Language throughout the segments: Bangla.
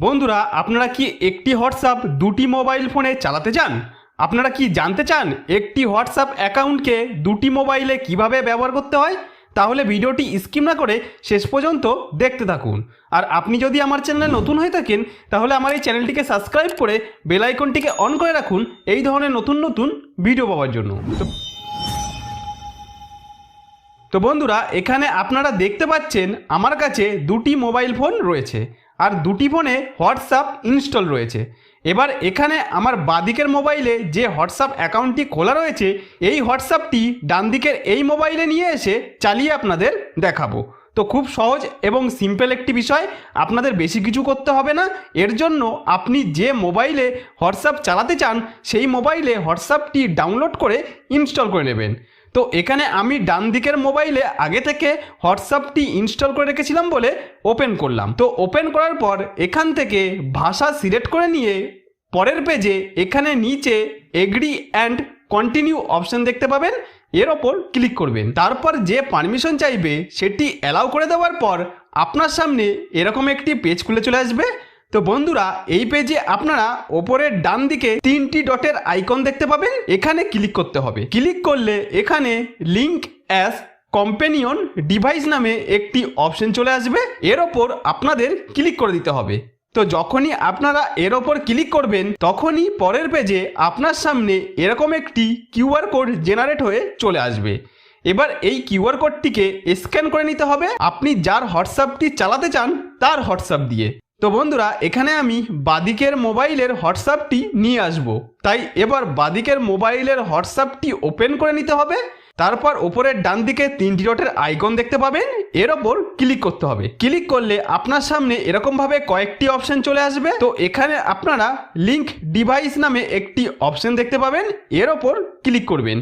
বন্ধুরা, আপনারা কি একটি হোয়াটসঅ্যাপ দুটি মোবাইল ফোনে চালাতে চান? আপনারা কি জানতে চান একটি হোয়াটসঅ্যাপ অ্যাকাউন্টকে দুটি মোবাইলে কীভাবে ব্যবহার করতে হয়? তাহলে ভিডিওটি স্কিম না করে শেষ পর্যন্ত দেখতে থাকুন। আর আপনি যদি আমার চ্যানেলে নতুন হয়ে থাকেন, তাহলে আমার এই চ্যানেলটিকে সাবস্ক্রাইব করে বেল আইকনটিকে অন করে রাখুন এই ধরনের নতুন নতুন ভিডিও পাওয়ার জন্য। তো তো বন্ধুরা, এখানে আপনারা দেখতে পাচ্ছেন আমার কাছে দুটি মোবাইল ফোন রয়েছে। আর দুটি ফোনে হোয়াটসঅ্যাপ ইনস্টল রয়েছে। এবার এখানে আমার বাদিকের মোবাইলে যে হোয়াটসঅ্যাপ অ্যাকাউন্টটি খোলা রয়েছে, এই হোয়াটসঅ্যাপটি ডান দিকের এই মোবাইলে নিয়ে এসে চালিয়ে আপনাদের দেখাবো। তো খুব সহজ এবং সিম্পল একটি বিষয়, আপনাদের বেশি কিছু করতে হবে না। এর জন্য আপনি যে মোবাইলে হোয়াটসঅ্যাপ চালাতে চান, সেই মোবাইলে হোয়াটসঅ্যাপটি ডাউনলোড করে ইনস্টল করে নেবেন। তো এখানে আমি ডান দিকের মোবাইলে আগে থেকে হোয়াটসঅ্যাপটি ইনস্টল করে রেখেছিলাম বলে ওপেন করলাম। তো ওপেন করার পর এখান থেকে ভাষা সিলেক্ট করে নিয়ে পরের পেজে এখানে নিচে এগ্রি অ্যান্ড কন্টিনিউ অপশন দেখতে পাবেন। এর ওপর ক্লিক করবেন। তারপর যে পারমিশন চাইবে সেটি অ্যালাউ করে দেওয়ার পর আপনার সামনে এরকম একটি পেজ খুলে চলে আসবে। তো বন্ধুরা, এই পেজে আপনারা ওপরের ডান দিকে তিনটি ডটের আইকন দেখতে পাবেন। এখানে ক্লিক করতে হবে। ক্লিক করলে এখানে লিঙ্ক অ্যাস কম্পেনিয়ন ডিভাইস নামে একটি অপশন চলে আসবে। এর ওপর আপনাদের ক্লিক করে দিতে হবে। তো যখনই আপনারা এর ওপর ক্লিক করবেন, তখনই পরের পেজে আপনার সামনে এরকম একটি কিউআর কোড জেনারেট হয়ে চলে আসবে। এবার এই কিউআর কোডটিকে স্ক্যান করে নিতে হবে। আপনি যার হোয়াটসঅ্যাপটি চালাতে চান, তার হোয়াটসঅ্যাপ দিয়ে। তো বন্ধুরা, এখানে আমি বাদিকের মোবাইলের হোয়াটসঅ্যাপটি নিয়ে আসব। তাই এবার বাদিকের মোবাইলের হোয়াটসঅ্যাপটি ওপেন করে নিতে হবে। তারপর ওপরের ডান দিকে তিনটি ডটের আইকন দেখতে পাবেন। এর ওপর ক্লিক করতে হবে। ক্লিক করলে আপনার সামনে এরকমভাবে কয়েকটি অপশন চলে আসবে। তো এখানে আপনারা লিঙ্ক ডিভাইস নামে একটি অপশন দেখতে পাবেন। এর ওপর ক্লিক করবেন।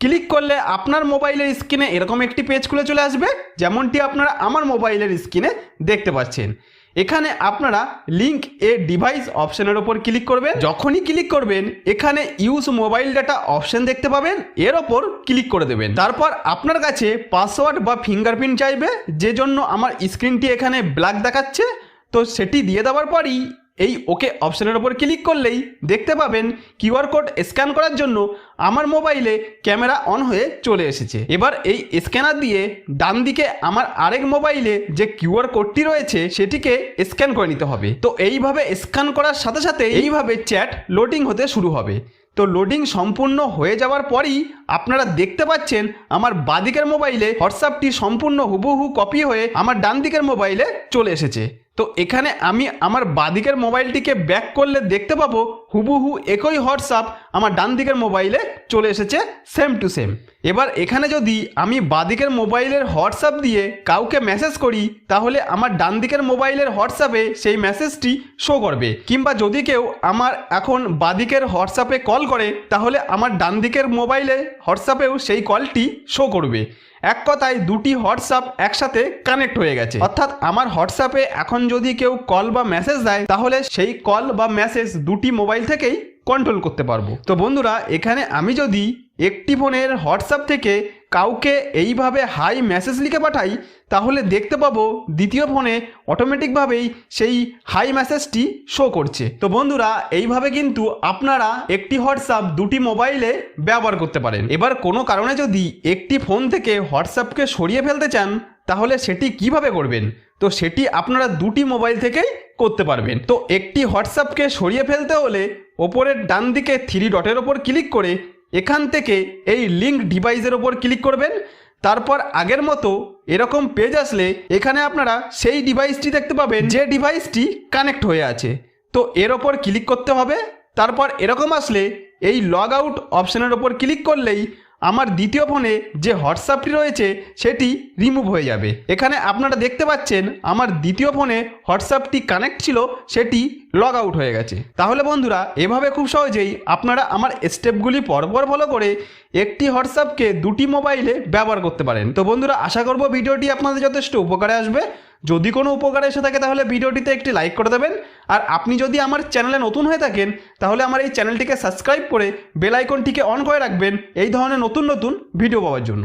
ক্লিক করলে আপনার মোবাইলের স্ক্রিনে এরকম একটি পেজ খুলে চলে আসবে। যেমনটি আপনারা আমার মোবাইলের স্ক্রিনে দেখতে পাচ্ছেন। এখানে আপনারা লিঙ্ক এ ডিভাইস অপশনের ওপর ক্লিক করবেন। যখনই ক্লিক করবেন, এখানে ইউজ মোবাইল ডাটা অপশন দেখতে পাবেন। এর ওপর ক্লিক করে দেবেন। তারপর আপনার কাছে পাসওয়ার্ড বা ফিঙ্গারপ্রিন্ট চাইবে। যে জন্য আমার স্ক্রিনটি এখানে ব্ল্যাক দেখাচ্ছে, তো সেটি দিয়ে দেওয়ার পরই এই ওকে অপশনের ওপর ক্লিক করলেই দেখতে পাবেন কিউআর কোড স্ক্যান করার জন্য আমার মোবাইলে ক্যামেরা অন হয়ে চলে এসেছে। এবার এই স্ক্যানার দিয়ে ডান দিকে আমার আরেক মোবাইলে যে কিউআর কোডটি রয়েছে সেটিকে স্ক্যান করে নিতে হবে। তো এইভাবে স্ক্যান করার সাথে সাথে এইভাবে চ্যাট লোডিং হতে শুরু হবে। তো লোডিং সম্পূর্ণ হয়ে যাওয়ার পরই আপনারা দেখতে পাচ্ছেন আমার বাদিকের মোবাইলে হোয়াটসঅ্যাপটি সম্পূর্ণ হুবহু কপি হয়ে আমার ডান দিকের মোবাইলে চলে এসেছে। তো এখানে আমি আমার বাদিকের মোবাইলটিকে ব্যাক করলে দেখতে পাবো হুবহু একই হোয়াটসঅ্যাপ আমার ডান দিকের মোবাইলে চলে এসেছে সেম টু সেম এবার এখানে যদি আমি বাদিকের মোবাইলের হোয়াটসঅ্যাপ দিয়ে কাউকে মেসেজ করি, তাহলে আমার ডান দিকের মোবাইলের হোয়াটসঅ্যাপে সেই মেসেজটি শো করবে। কিংবা যদি কেউ আমার এখন বাদিকের হোয়াটসঅ্যাপে কল করে, তাহলে আমার ডান দিকের মোবাইলে হোয়াটসঅ্যাপেও সেই কলটি শো করবে। এক কথায় দুটি হোয়াটসঅ্যাপ একসাথে কানেক্ট হয়ে গেছে। অর্থাৎ আমার হোয়াটসঅ্যাপে এখন যদি কেউ কল বা মেসেজ দেয়, তাহলে সেই কল বা মেসেজ দুটি মোবাইল থেকেই কন্ট্রোল করতে পারব। তো বন্ধুরা, এখানে আমি যদি একটি ফোনের হোয়াটসঅ্যাপ থেকে কাউকে এইভাবে হাই মেসেজ লিখে পাঠাই, তাহলে দেখতে পাবো দ্বিতীয় ফোনে অটোমেটিকভাবেই সেই হাই মেসেজটি শো করছে। তো বন্ধুরা, এইভাবে কিন্তু আপনারা একটি হোয়াটসঅ্যাপ, দুটি মোবাইলে ব্যবহার করতে পারেন। এবার কোনো কারণে যদি একটি ফোন থেকে হোয়াটসঅ্যাপকে সরিয়ে ফেলতে চান তাহলে সেটি কীভাবে করবেন? তো সেটি আপনারা দুটি মোবাইল থেকেই করতে পারবেন। তো একটি হোয়াটসঅ্যাপকে সরিয়ে ফেলতে হলে ওপরের ডান দিকে থ্রি ডটের ওপর ক্লিক করে এখান থেকে এই লিঙ্ক ডিভাইসের ওপর ক্লিক করবেন। তারপর আগের মতো এরকম পেজ আসলে এখানে আপনারা সেই ডিভাইসটি দেখতে পাবেন যে ডিভাইসটি কানেক্ট হয়ে আছে। তো এর ওপর ক্লিক করতে হবে। তারপর এরকম আসলে এই লগ আউট অপশানের ওপর ক্লিক করলেই আমার দ্বিতীয় ফোনে যে হোয়াটসঅ্যাপটি রয়েছে, সেটি রিমুভ হয়ে যাবে। এখানে আপনারা দেখতে পাচ্ছেন, আমার দ্বিতীয় ফোনে হোয়াটসঅ্যাপটি কানেক্ট ছিল, সেটি লগ আউট হয়ে গেছে। তাহলে বন্ধুরা, এভাবে খুব সহজেই আপনারা আমার স্টেপগুলি পরপর ফলো করে একটি হোয়াটসঅ্যাপকে দুটি মোবাইলে ব্যবহার করতে পারেন। তো বন্ধুরা, আশা করব ভিডিওটি আপনাদের যথেষ্ট উপকারে আসবে। যদি কোনো উপকার এসে থাকে তাহলে ভিডিওটিতে একটি লাইক করে দেবেন। আর আপনি যদি আমার চ্যানেলে নতুন হয়ে থাকেন, তাহলে আমার এই চ্যানেলটিকে সাবস্ক্রাইব করে বেল আইকনটিকে অন করে রাখবেন। এই ধরনের নতুন নতুন ভিডিও পাওয়ার জন্য।